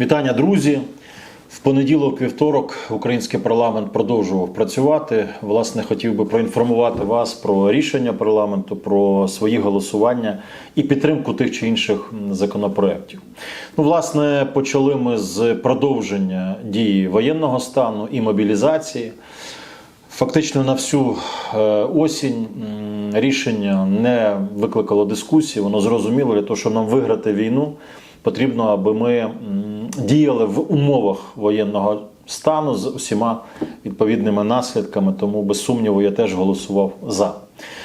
Вітання, друзі. В понеділок, вівторок, український парламент продовжував працювати. Власне, хотів би проінформувати вас про рішення парламенту, про свої голосування і підтримку тих чи інших законопроєктів. Ну, власне, почали ми з продовження дії воєнного стану і мобілізації. Фактично на всю е, осінь рішення не викликало дискусії, воно зрозуміло для того, щоб нам виграти війну, потрібно, аби ми діяли в умовах воєнного стану з усіма відповідними наслідками. Тому, без сумніву, я теж голосував за.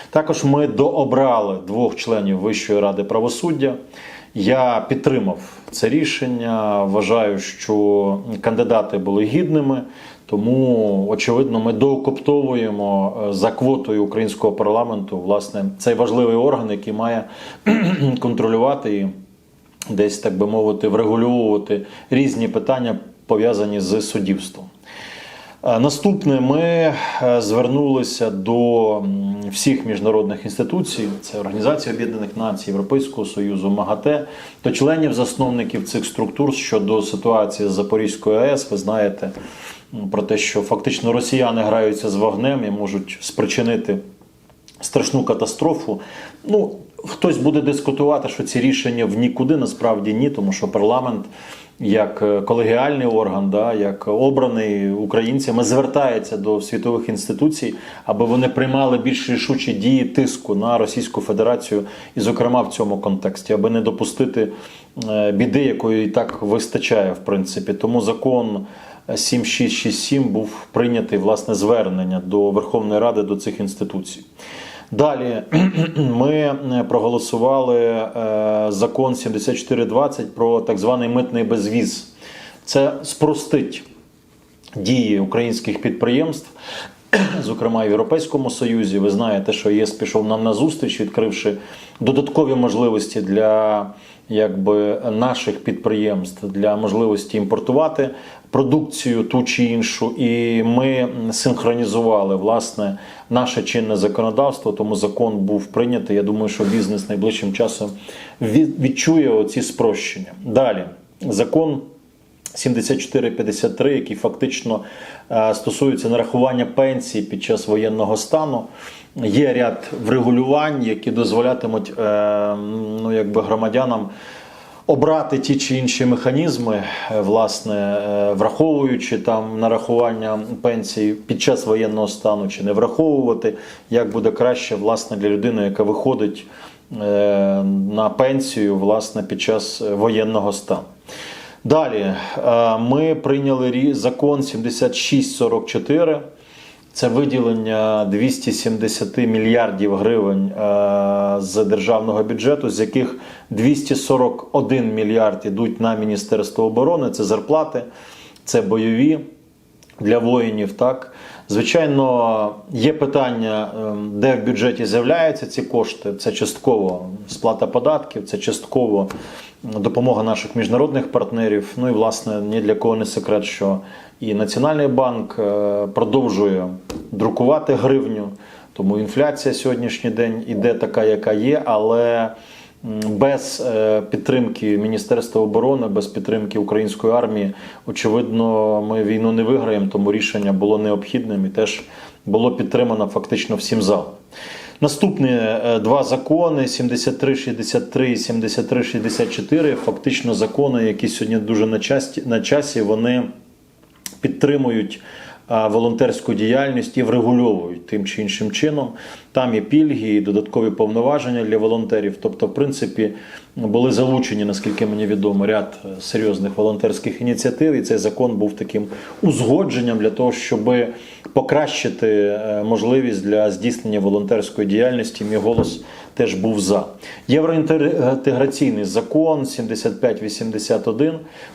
Також ми дообрали двох членів Вищої ради правосуддя. Я підтримав це рішення. Вважаю, що кандидати були гідними. Тому, очевидно, ми доокоптовуємо е, за квотою українського парламенту власне цей важливий орган, який має контролювати і десь, так би мовити, врегульовувати різні питання пов'язані з суддівством. Е, Наступне ми е, звернулися до всіх міжнародних інституцій, це Організація Об'єднаних Націй, Європейського Союзу, МАГАТЕ, до членів засновників цих структур щодо ситуації з Запорізькою АЕС. Ви знаєте про те, що фактично росіяни граються з вогнем і можуть спричинити страшну катастрофу. Ну, хтось буде дискутувати, що ці рішення в нікуди, насправді ні, тому що парламент, як е, колегіальний орган, да, як обраний українцями, звертається до світових інституцій, аби вони приймали більш рішучі дії тиску на Російську Федерацію, і, зокрема, в цьому контексті, аби не допустити е, біди, якої і так вистачає, в принципі. Тому закон. 7667 був прийнятий власне звернення до Верховної Ради до цих інституцій. Далі ми проголосували е, закон 7420 про так званий митний безвіз. Це спростить дії українських підприємств, зокрема в Європейському Союзі. Ви знаєте, що ЄС пішов нам на зустріч, відкривши додаткові можливості для якби, наших підприємств для можливості імпортувати продукцію ту чи іншу. І ми синхронізували власне наше чинне законодавство. Тому закон був прийнятий. Я думаю, що бізнес найближчим часом від- відчує оці спрощення. Далі закон. 7453, який фактично е, стосується нарахування пенсій під час воєнного стану. Є ряд врегулювань, які дозволятимуть е, ну, якби громадянам обрати ті чи інші механізми, е, власне, враховуючи там нарахування пенсій під час воєнного стану чи не враховувати, як буде краще власне для людини, яка виходить на пенсію власне під час воєнного стану. Далі е, ми прийняли закон 7644. Це виділення 270 мільярдів гривень е, з державного бюджету, з яких 241 мільярд ідуть на Міністерство оборони. Це зарплати, це бойові для воїнів. Так, звичайно, є питання, ем, де в бюджеті з'являються ці кошти. Це частково сплата податків, це частково допомога наших міжнародних партнерів. Ну і власне ні для кого не секрет, що і Національний банк е, продовжує друкувати гривню. Тому інфляція сьогоднішній день іде така, яка є, але без е, підтримки Міністерства оборони, без підтримки української армії, очевидно, ми війну не виграємо, тому рішення було необхідним і теж було підтримано фактично всім залом. Наступні е, два закони 7363 і 7364, фактично закони, які сьогодні дуже на часі, на часі, вони підтримують волонтерську діяльність і врегульовують тим чи іншим чином. Там є пільги, і додаткові повноваження для волонтерів. Тобто, в принципі, були залучені, наскільки мені відомо, ряд е, серйозних волонтерських ініціатив, і цей закон був таким узгодженням для того, щоб покращити е, можливість для здійснення волонтерської діяльності. Мій голос теж був за. Євроінтеграційний закон 7581.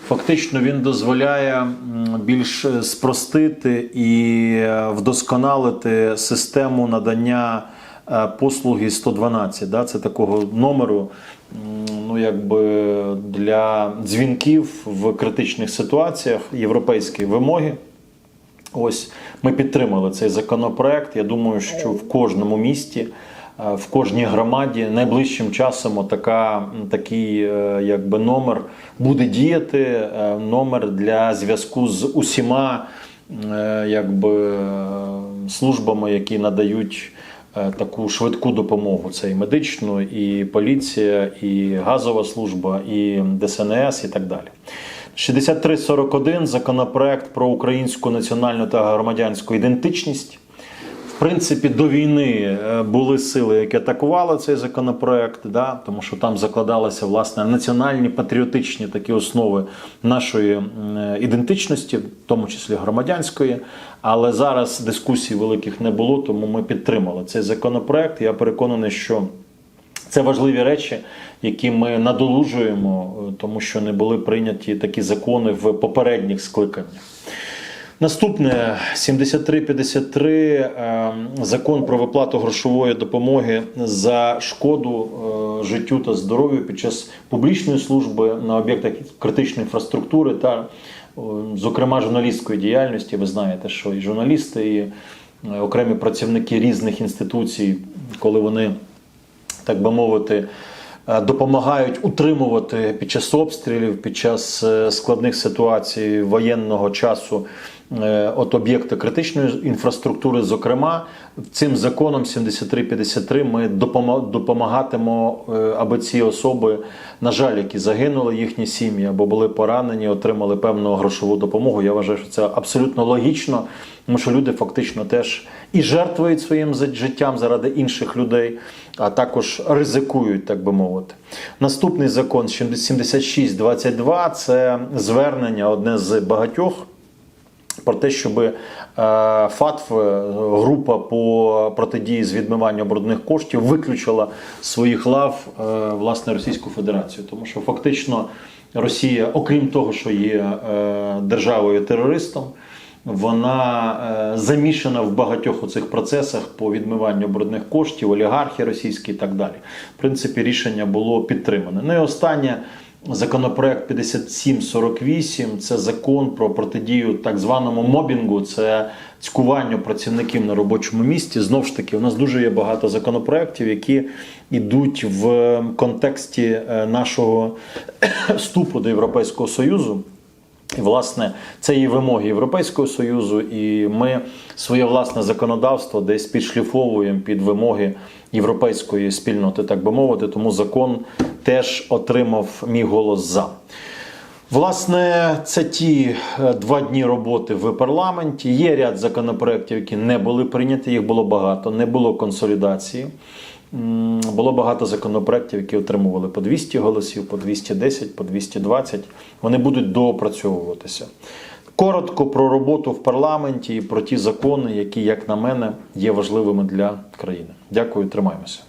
Фактично він дозволяє більш спростити і е, вдосконалити систему надання е, послуги 112. Да? Це такого номеру. Ну, якби для дзвінків в критичних ситуаціях європейські вимоги. Ось ми підтримали цей законопроект. Я думаю, що в кожному місті е, в кожній громаді. Найближчим часом така, такий е, якби, номер буде діяти. е, Номер для зв'язку з усіма е, якби, е, службами, які надають е, таку швидку допомогу. Це і медичну, і поліція, і газова служба, і ДСНС, і так далі. 6341 законопроект про українську національну та громадянську ідентичність. Принципі, до війни е, були сили, які атакували цей законопроект, да, тому що там закладалися власне національні патріотичні такі основи нашої ідентичності, в тому числі громадянської. Але зараз дискусій великих не було, тому ми підтримали цей законопроект. Я переконаний, що це важливі речі, які ми надолужуємо, е, тому що не були прийняті такі закони в попередніх скликаннях. Наступне 7353 е, закон про виплату грошової допомоги за шкоду е, життю та здоров'ю під час публічної служби на об'єктах критичної інфраструктури та, зокрема, журналістської діяльності. Ви знаєте, що і журналісти, і е, окремі працівники різних інституцій, коли вони так би мовити, е, допомагають утримувати під час обстрілів, під час складних ситуацій воєнного часу от об'єкти критичної інфраструктури. Зокрема, цим законом 7353 ми допомагатимо, е, аби ці особи, на жаль, які загинули їхні сім'ї або були поранені, отримали певну грошову допомогу. Я вважаю, що це абсолютно логічно, тому що люди фактично теж і жертвують своїм життям заради інших людей, а також ризикують, так би мовити. Наступний закон 7622 – це звернення одне з багатьох про те, щоб е, ФАТФ, е, група по протидії з відмиванню брудних коштів, виключила своїх лав е, власне Російську Федерацію, тому що фактично Росія, окрім того, що є державою терористом. Вона замішана в багатьох оцих процесах по відмиванню брудних коштів, олігархи російські і так далі. В принципі, рішення було підтримане. Ну і останнє законопроект 5748 це закон про протидію так званому мобінгу, це цькуванню працівників на робочому місці. Знову ж таки, у нас дуже є багато законопроєктів, які йдуть в контексті е, нашого вступу до Європейського Союзу. І, власне, це і вимоги Європейського Союзу, і ми своє власне законодавство десь підшліфовуємо під вимоги європейської спільноти, так би мовити. Тому закон теж отримав мій голос за. Власне, це ті е, два дні роботи в парламенті. Є ряд законопроєктів, які не були прийняті, їх було багато, не було консолідації. Було багато законопроєктів, які отримували по 200 голосів, по 210, по 220. Вони будуть доопрацьовуватися. Коротко про роботу в парламенті і про ті закони, які, як на мене, є важливими для країни. Дякую, тримаємося.